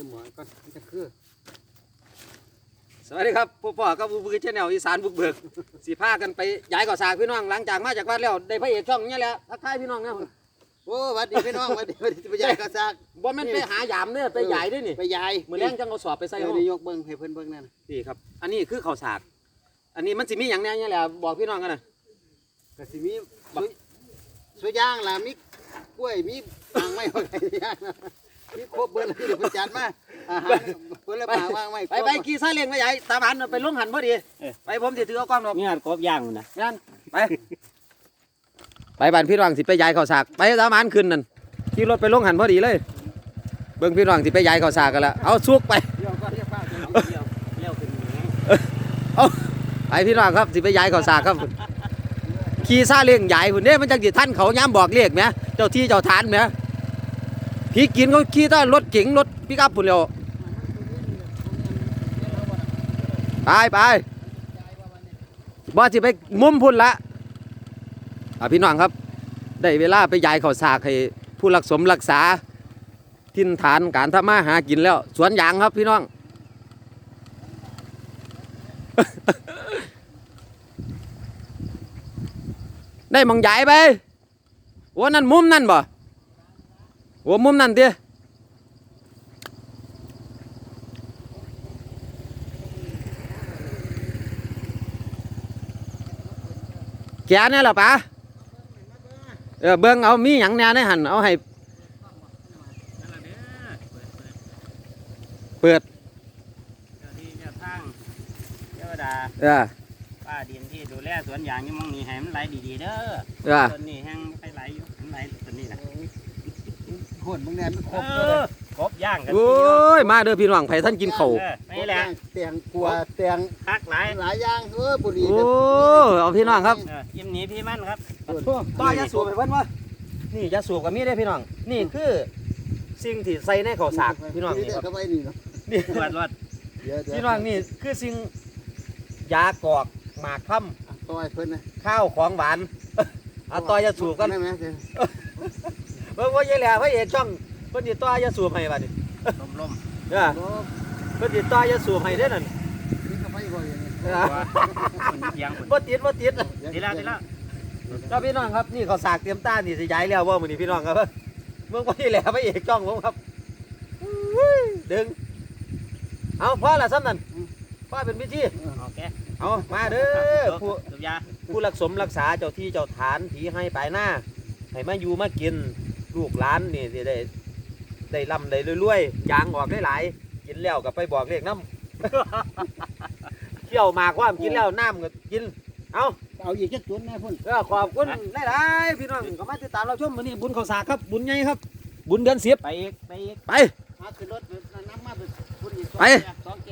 ส่หมอนก็จะคือ สวัสดีครับพ่อพ่อกับบุกเบิกชแนลอีสานบุกเบิกสีผ้ากันไปย้ายก่อสร้างพี่น้องหลังจากมาจากวัดแล้วได้พระเอกช่องเนี่ยแหละทักทายพี่น้องนะโอ้หวัดดีพี่น้องหวัดดีหวัดดีไปยายกระซากบ่แม่นไปหายามเนี่ยไปย้ายด้วยนี่ไปยายมือแรงจังเอาสอบไปใส่ห้องยกเบิ้งให้เพิ่นเบิ้งนั่นนี่ครับ อันนี้คือข้าวสากอันนี้มันสิมีอย่างแน่เนี่ยแหละบอกพี่น้องกันนะก็สิมีสุสุย่างล่ะมีกล้วยมีอ่างไม้ว่าไงย่างนะ มีครบเบิ้งเลยเดี๋ยวเพิ่นจัดมาอาหารเพิ่นเลยปางวางไว้ไปไปขี่ซาเล้งไปย้ายตามหันไปลงหันพอดี ไปผมสิถือเอากล้องดอกนี่กบย่างนะงั้นไป ไปบ้านพี่น้องสิไปย้ายข้าวสาก ไปตามหันขึ้นนั่นขี่รถไปลงหันพอดีเลย เบิ่งพี่น้องสิไปย้ายข้าวสากกันละเอาสุกไปเดี๋ยวก็เรียกว่าเลี้ยวเลี้ยวขึ้นแหงไปพี่น้องครับสิไปย้ายข้าวสากครับขี่ซาเล้งย้ายพุ่นเด้มันจังสิท่านเขาย้ำบอกเลขแหมเจ้าที่เจ้าทานแหม พี่กินเขาขี่แต้รถเก๋งรถปิกอัพพุ่นแล้วไปไปบ่สิไปมุมพุ่นละอะพี่น้องครับ ได้เวลาไปย้ายข้าวสากให้ผู้รักสมรักษาทินฐานการทำมาหากินแล้ว สวนยางครับพี่น้อง ได้มองใหญ่ไปโอ้นั่นมุมนั่นบ่ โอ้มุมนั่นเตี้ยแกเนี่ยเหรอปะเออเบิ่งเอามีหยังแหน่ในหันเอาให้นั่นแหละเด้อเปิดเปิดเจ้าที่เจ้าทางเทวดาเออป้าดินที่ดูแลสวนยางอยี่หมองนี้ให้มันไหลดีๆเด้อเออต้นนี้แห้งไปไหลอยู่มันไหลต้นนี้นะ โคนบางแนมันครบเอเลยอกบย่างกันโอ้ยมาเด้อพี่น้องไผท่านกินข้าวเออนี่แหละเตียงกลัวเตียงคักหลายหลายอย่างเออบุหรี่โอ้เอาพี่น้องครับเออยิ้มหนีพี่มันครับต่อยาสูบไปเพิ่นวะนี่ยาสูบกับมีได้พี่น้อง นี่คือสิ่งที่ใส่ในข้าวสากพี่น้องนี่ครับเข้าไปนี่เนาะนี่รวดรวดเดี๋ยวเดี๋ยวพี่น้องนี่คือสิ่งยากอกหมากค่ต่อยเพิ่นนะำข้าวของหวานเอาต่อยาสูบกันได้ไหมเดี๋ยวเบิ่งว่าเยายแหล่พระเอกช่องเพิ่นสิต่อยาสูบให้บัดนี้ลมลมเด้อโอ้เพิ่นสิต่อยาสูบให้เด้อนั่นนี่ก็ไปบ่อย่างนี้เออคนเทียงคนบ่ติดบ่ติดดีแล้วดีแล้วแล้วพี่น้องครับนี่ข้าวสากเตรียมต้านนี่สิย้ายแล้วบ่มื้อนี้พี่น้องครับเมืองว่าเยายแหล่พระเอกช่องผมครับอุ้ยดึงเอาพอละซ้ำนั่นพอเป็นพิธีโอเคเอามาเด้อผู้สูบยาผู้รักสมรักษาเจ้าที่เจ้าฐานผีให้ปลายหน้าให้มาอยู่มากิน ลูกหลานนี่สิได้ได้ร่ำได้รวยๆยางออกได้หลายๆกินแล้วก็ไปบอกเลขน้ำ เที่ยวหมากความกินแล้วน้ำก็กิน เอาเอาอีกจักจุดนะพุ่นเออขอบคุณหลายๆพี่น้องก็มาติดตามเราชมวันนี้บุญข้าวสากครับ บุญใหญ่ครับ บุญเดือนสิบไปอีกไปอีกไป มาขึ้นรถน้ำมาไปพุ่นอีกไปสองแก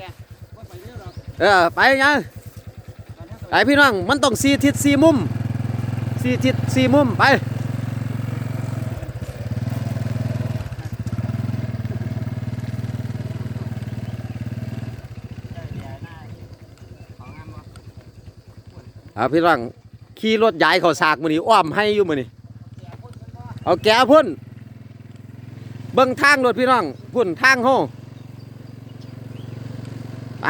ว่าไปเรื่อยหรอกเออไปยังไปพี่น้องมันต้องสี่ทิศสี่มุมสี่ทิศสี่มุมไป ของงามบ่ อาพี่น้องขี่รถย้ายเขาสากมือนี้อ้อมให้อยู่มือนี้เอาแก้พุ่นเบิ้งทางรถพี่น้องพุ่นทางโฮไป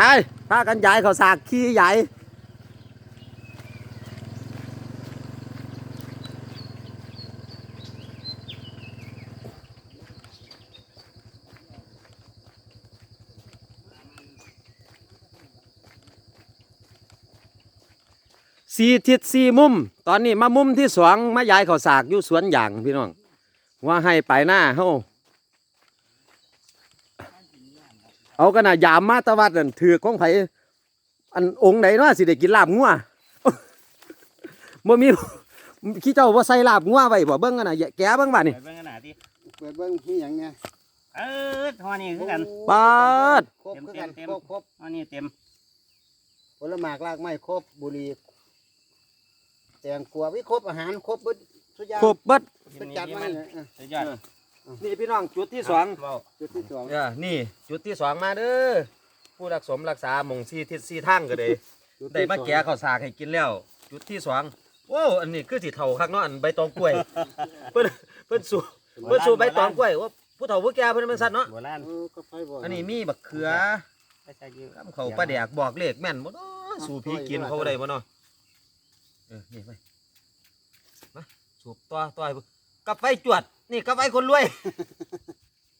พากันย้ายเขาสากขี่ใหญ่ สี่ทิศสี่มุม ตอนนี้มามุมที่สองมาย้ายเขาสากอยู่สวนยางพี่น้องว่าให้ไปหน้าเฮาเอากันนะยามมาตะวัดนั่นถือของไผอันองค์ไหนเนาะสิได้กินลาบงัวบ่มีขี้เจ้าว่าใส่ลาบงัวไว้บ่เบิ่งกันน่ะแกะเบิ่งบ่านี่ไปเบิ่งกันหน้าที่เปิดเบิ้งมีอย่างเนี้ยเออทอนี่คือกันปาดครบคือกันเต็มครบครบทอนี่เต็มผลหมากรากไม้ครบบุหรี่ แตงกวาวิครบอาหารครบเบิดทุกอย่างครบเบิดเป็นจัดมาเลยอะสุดยอดนี่พี่น้องจุดที่สองเว้าจุดที่สองเนี่ยนี่จุดที่สองมาเด้อผู้รักสมรักษาหมองซีทิศซีทางก็ได้ได้มาแกะข้าวสากให้กินแล้ว จุดที่สองโอ้อันนี้คือสิเท่าคักเนาะอันใบตองกล้วยเพิ่นเพิ่นสูเพิ่นสูใบตองกล้วยว่าผู้เฒ่าผู้แก่เพิ่นเป็นสัตว์เนาะโบราณเออก็ไปบ่อันนี้มีบักเขือไปใส่อยู่คำเขาปลาแดกบอกเลขแม่นบ่เนาะสู่ผีกินเขาได้บ่เนาะ เออนี่ไปมาสูบต่อต่อให้เบิ่งกับไฟจวด นี่กับไฟคนรวย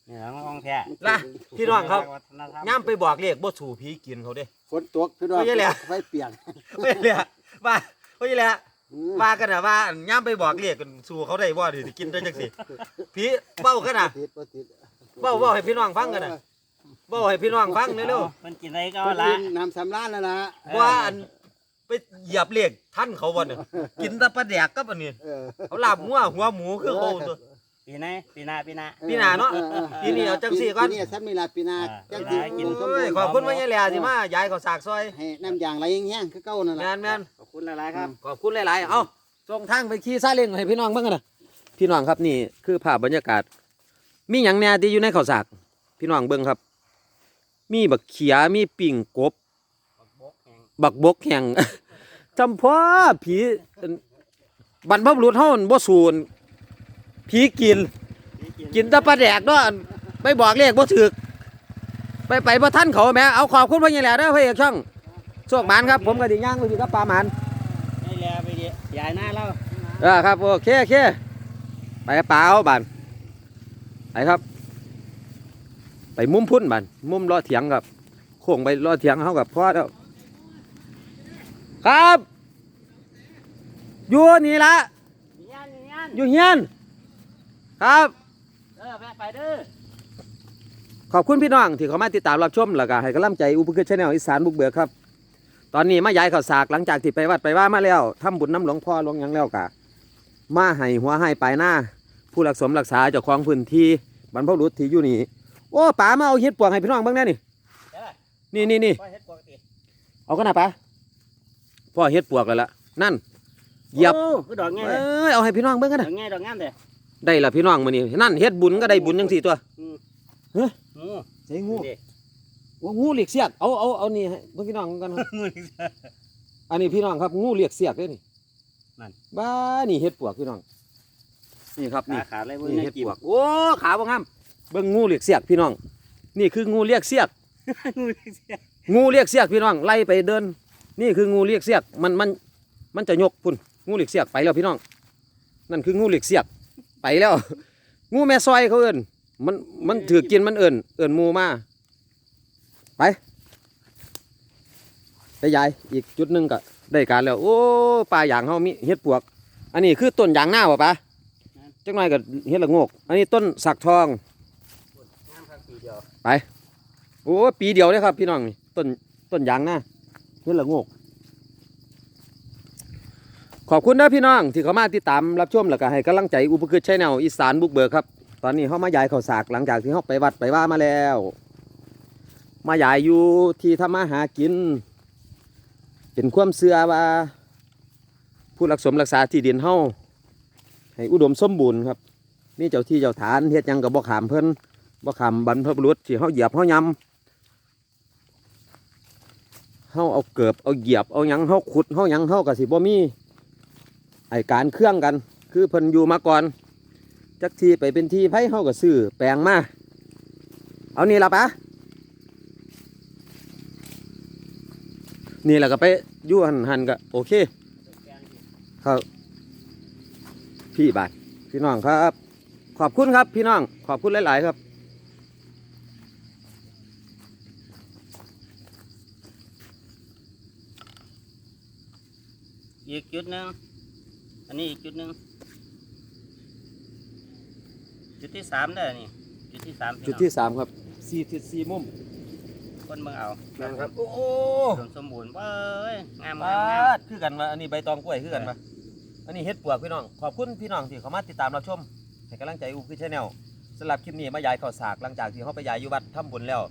นี่หลังของแท้ล่ะพี่น้องครับวัฒนธรรมย่ำไปบอกเลขบ่สู่ผีกินเขาเด้ฝนตกพี่น้องไม่ใช่แหละไฟเปียกไม่เลยอะว่าไม่เลยอะอืมว่ากันนะว่าอันย่ำไปบอกเลขกันสู่เขาได้บ่ดิสิกินได้จังสิผีเบ้ากันนะติดบ่ติดเบ้าเบ้าให้พี่น้องฟังกันนะเบ้าให้พี่น้องฟังเร็วมันกินอะไรก็ก็เอาละละน้ำสำล้านแล้วล่ะๆว่าอัน ไปเหยียบเลขท่านเขาบ่เนี่ยกินแตะปลาแดกกับอันนี้เออเขาลาบหัวหัวหมูคือเขาตัว ปีไหนปีหน้าปีหน้า ปีหน้าเนาะออออปีนี้เอาจังสี่ก่อน ปีนี้ซ้ำนี่ล่ะปีหน้าอ่าจังปีสิหน้ากิน สมโอ้ยบูรณ์ขอบคุณว่าไงแหล่สิมายายเขาสากซอยให้น้ำยางไหลแห้งๆคือเก่านั่นแมล่ะ นแมนขอบคุณหลายๆครับ ขอบคุณหลายๆ เอาส่งทางไปขี่ซาเล้งให้พี่น้องเบ้างกันนะพี่น้องครับนี่คือภาพบรรยากาศ มีหยังแหน่ที่อยู่ในข้าวสาก พี่น้องเบิ่งครับ มีบักเขียมีปิ่งกบ บักบกแห่งจำพ่อผีบรรพบุรุษเฮานั่นบ่สูนผีกิน กินแตะปลาแดกเนาะไปบอกเลขบ่ถูกไปไปบ่ทันเขาแหม่เอาขอบคุณพ่อใหญ่แหล่เด้อพระเอกช่องโชคหมานครับ ผมก็สิย่างไปอยู่กับปลาหมาน นี่แหละไปดิยายหน้าเราเออครับโอเคโอเคไปเปล่าบานไปครับ ไปมุมพุ่นบานมุมล้อเถียงครับโค้งไปล้อเถียงเขากับพ่อแล้ว ครับ อยู่นี่ละยันยันอยู่เฮียน ครับ เออแม่ไปเด้อขอบคุณพี่น้องที่เขามาติดตามรับชมแล้วก็ให้กำลังใจอุปกรณ์ชาแนลอีสานบุกเบิกครับ ตอนนี้มาย้ายข่าวสากหลังจากที่ไปวัดไปว่ามาแล้วทำบุญน้ำหลวงพ่อหลวงหยังแล้วกะมาให้หัวให้ปลายหน้า ผู้รักสมรักษาเจ้าของพื้นที่บรรพบุรุษที่อยู่นี่โอ้ป๋ามาเอาเฮ็ดปวงให้พี่น้องเบ้างแน่นี่เด้อนี่นี่นี่ไปเฮ็ดปกติเอากันนะป๋า พ่อเฮ็ดปวกแล้วล่ะนั่นเหยียบโอ้คือดอกไงเอ้ยเอาให้พี่น้องเบิ่งกันดนะอกไงดอกงามเด้อได้ละพี่น้องมื้อนี้นั่นเฮ็ดบุญก็ได้บุญจังสี่ตัวงูใส่งูเด้ว่างูเหลียกเสียกเอาเอาเอานี่ให้เบิ่งพี่น้องกันครับ งูอันนี้พี่น้องครับงูเหลียกเสียกเด้นี่นั่น บ้านี่เฮ็ดปวกพี่น้องนี่ครับขานี่ขาดเลยเบิ่งนี่ในเฮ็ดกิปมวกโอ้ขาบ่งามเบิ่งงูเหลียกเสียกพี่น้อง นี่คืองูเลียกเสียก งูเสียงูเลียกเสียกพี่น้องไล่ไปเดิน นี่คืองูเลียกเสียกมันมันมันจะยกพุ่นงูเลียกเสียกไปแล้วพี่น้อง นั่นคืองูเลียกเสียกไปแล้ว งูแม่ซอยเขาเอิ้นมันมันถือกินมันเอิ้นเอิ้นหมูมาไปไปยายอีกจุดหนึ่งก็ได้การแล้ว โอ้ปลาอย่างเฮามีเฮ็ดปวก อันนี้คือต้นยางหน้าป่ะปะจังหน่อยก็เฮ็ดละงก อันนี้ต้นสักทองงามครับปีเดียวโอ้ปีเดียวเลยครับ พี่น้องต้นต้นยางหน้า เฮ็ดละงกขอบคุณนะพี่น้องที่เข้ามาติดตามรับชมแล้วก็ให้กำลังใจอุปกรณ์ชแนลอีสานบุกเบิกครับ ตอนนี้เขามาย้ายข้าวสากหลังจากที่เขาไปวัดไปว่ามาแล้ว มาย้ายอยู่ที่ทำมาหากิน เป็นความเสื่อว่า ผู้รักสมรักษาที่ดินเฮาให้อุดมสมบูรณ์ครับนี่เจ้าที่เจ้าฐานเฮ็ดยังกับบ่ขามเพิ่นบ่ขามบรรพบุรุษที่เฮาเหยียบเฮายำ เฮาเอาเกิบเอาเหยียบเอายังเฮาขุดเฮายังเฮาก็สิบ่มีไอการเครื่องกัน คือเพิ่นอยู่มาก่อนจักทีไปเป็นที่ไผเฮาก็ซื้อแปลงมาเอานี่ละปะนี่แหละก็ไปยู่หันหันก็โอเคครับพี่บาทพี่น้องครับ ขอบคุณครับพี่น้องขอบคุณหลาย ๆ ครับ อีกจุดหนึ่งอันนี้อีกจุดหนึ่งจุดที่สามได้อนี่ จุดที่สามพี่จุดน้องที่สามครับสี่ทิศสี่มุมคนเมืองเอานะครับโอ้โหส่วนสมบูรณ์เว้ยงามมางามงามดคือกันมาอันนี้ใบตองกล้วยคือกันมาอันนี้เฮ็ดปวกพี่น้อง ขอบคุณพี่น้องที่เขามาติดตามรับชมให้กำลังใจอูคือชาแนลสำหรับคลิปนี้มายายข้าวสากหลังจากที่เขาไปยายอยู่วัดทำบุญแล้ว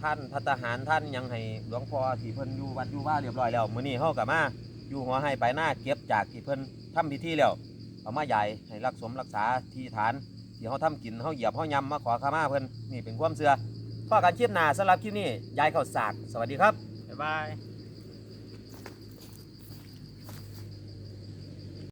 ท่านพัฒหารท่านยังให้หลวงพ่อที่เพิ่นอยู่วัดอยู่ว่าเรียบร้อยแล้วมื้อนี้เฮาก็มา อยู่หัวให้ไปหน้าเก็บจากที่เพิ่นทำพิธีแล้วเอามาใหญ่ให้รักสมรักษาที่ฐานที่เขาทำกินเขาเหยียบเขายำมาขอขมาเพิ่นนี่เป็นความเสือพ่อการคลิปหนาสำหรับคลิปนี้ยายเข้าสากสวัสดีครับบ๊ายบาย